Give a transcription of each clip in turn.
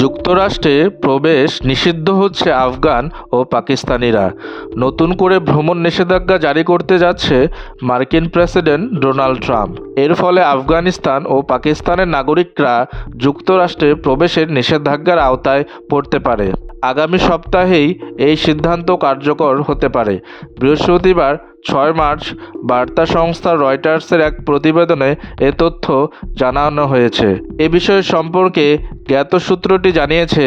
যুক্তরাষ্ট্রে প্রবেশ নিষিদ্ধ হচ্ছে আফগান ও পাকিস্তানিরা। নতুন করে ভ্রমণ নিষেধাজ্ঞা জারি করতে যাচ্ছে মার্কিন প্রেসিডেন্ট ডোনাল্ড ট্রাম্প। এর ফলে আফগানিস্তান ও পাকিস্তানের নাগরিকরা যুক্তরাষ্ট্রে প্রবেশের নিষেধাজ্ঞার আওতায় পড়তে পারে। আগামী সপ্তাহেই এই সিদ্ধান্ত কার্যকর হতে পারে। বৃহস্পতিবার ছয় মার্চ বার্তা সংস্থা রয়টার্সের এক প্রতিবেদনে এ তথ্য জানানো হয়েছে। এ বিষয় সম্পর্কে জ্ঞাত সূত্রটি জানিয়েছে,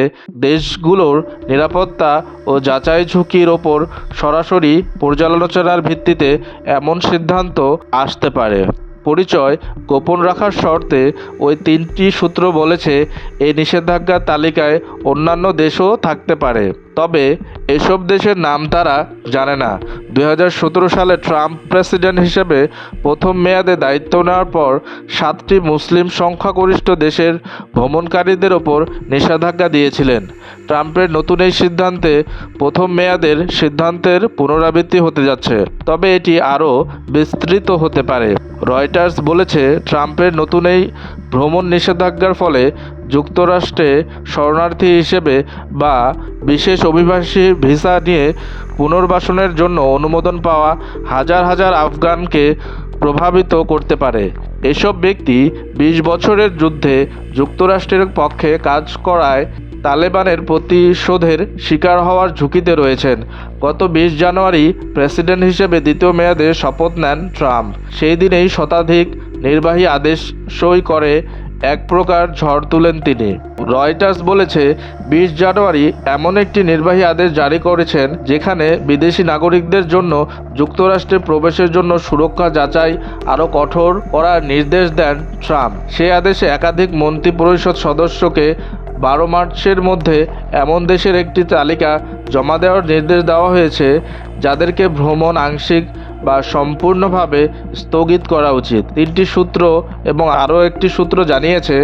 দেশগুলোর নিরাপত্তা ও যাচাই ঝুঁকির ওপর সরাসরি পর্যালোচনার ভিত্তিতে এমন সিদ্ধান্ত আসতে পারে। পরিচয় গোপন রাখার শর্তে ওই তিনটি সূত্র বলেছে এই নিষেধাজ্ঞার তালিকায় অন্যান্য দেশও থাকতে পারে। তবে এসব দেশের নাম তারা জানে না। দু হাজার সতেরো সালে ট্রাম্প প্রেসিডেন্ট হিসেবে প্রথম মেয়াদে দায়িত্ব নেওয়ার পর সাতটি মুসলিম সংখ্যাগরিষ্ঠ দেশের ভ্রমণকারীদের ওপর নিষেধাজ্ঞা দিয়েছিলেন। ট্রাম্পের নতুন এই সিদ্ধান্তে প্রথম মেয়াদের সিদ্ধান্তের পুনরাবৃত্তি হতে যাচ্ছে। তবে এটি আরও বিস্তৃত হতে পারে। রয়টার্স বলেছে, ট্রাম্পের নতুন এই ভ্রমণ নিষেধাজ্ঞার ফলে যুক্তরাষ্ট্রে শরণার্থী হিসেবে বা বিশেষ অভিবাসী ভিসা নিয়ে পুনর্বাসনের জন্য অনুমোদন পাওয়া হাজার হাজার আফগানকে প্রভাবিত করতে পারে। এসব ব্যক্তি বিশ বছরের যুদ্ধে যুক্তরাষ্ট্রের পক্ষে কাজ করায় তালেবানের প্রতিশোধের শিকার হওয়ার ঝুঁকিতে রয়েছেন। গত বিশ জানুয়ারি প্রেসিডেন্ট হিসেবে দ্বিতীয় মেয়াদে শপথ নেন ট্রাম্প। সেই দিনেই শতাধিক নির্বাহী আদেশ সই করে এক প্রকার ঝড় তুলেন তিনি। রয়টার্স বলেছে, বিশ জানুয়ারি এমন একটি নির্বাহী আদেশ জারি করেছেন যেখানে বিদেশি নাগরিকদের জন্য যুক্তরাষ্ট্রে প্রবেশের জন্য সুরক্ষা যাচাই আরও কঠোর করার নির্দেশ দেন ট্রাম্প। সেই আদেশে একাধিক মন্ত্রী পরিষদ সদস্যকে বারো মার্চের মধ্যে এমন দেশের একটি তালিকা জমা দেওয়ার নির্দেশ দেওয়া হয়েছে, যাদেরকে ভ্রমণ আংশিক বা সম্পূর্ণভাবে স্থগিত করা উচিত। তিনটি সূত্র এবং আরও একটি সূত্র জানিয়েছে,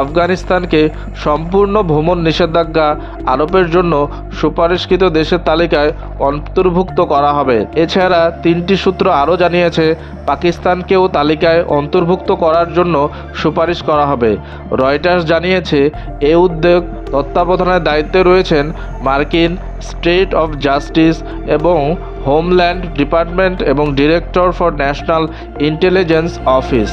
আফগানিস্তানকে সম্পূর্ণ ভ্রমণ নিষেধাজ্ঞা আরোপের জন্য সুপারিশকৃত দেশের তালিকায় অন্তর্ভুক্ত করা হবে। এছাড়া তিনটি সূত্র আরও জানিয়েছে, পাকিস্তানকেও তালিকায় অন্তর্ভুক্ত করার জন্য সুপারিশ করা হবে। রয়টার্স জানিয়েছে, এ উদ্যোগ তত্ত্বাবধানের দায়িত্বে রয়েছেন মার্কিন স্টেট অফ জাস্টিস এবং হোমল্যান্ড ডিপার্টমেন্ট এবং director for national intelligence office.